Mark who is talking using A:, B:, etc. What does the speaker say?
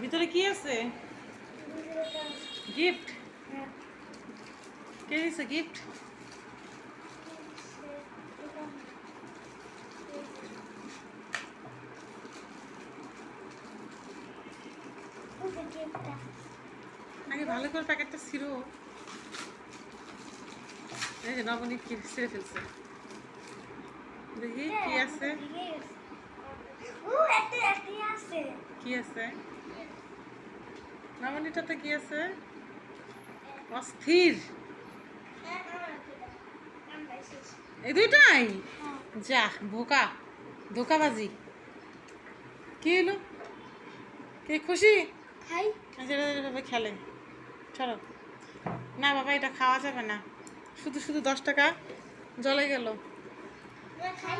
A: ভিতরে কি আছে? গিফট কে দিছে গিফট আগে ভালো করে প্যাকেটটা ছিল এই যে নবনীত কি ছিঁড়ে ফেলছে। দেখি কি আছে? কি আছে? নবনীটাতে কি আছে? অস্থির। এই দুইটাই? যা বোকা ধোকাবাজি। কি হলো কে খুশি? যেটা যেভাবে খেলে। চলো। না বাবা এটা খাওয়া যাবে না। শুধু শুধু দশ টাকা। জলে গেল। 我要开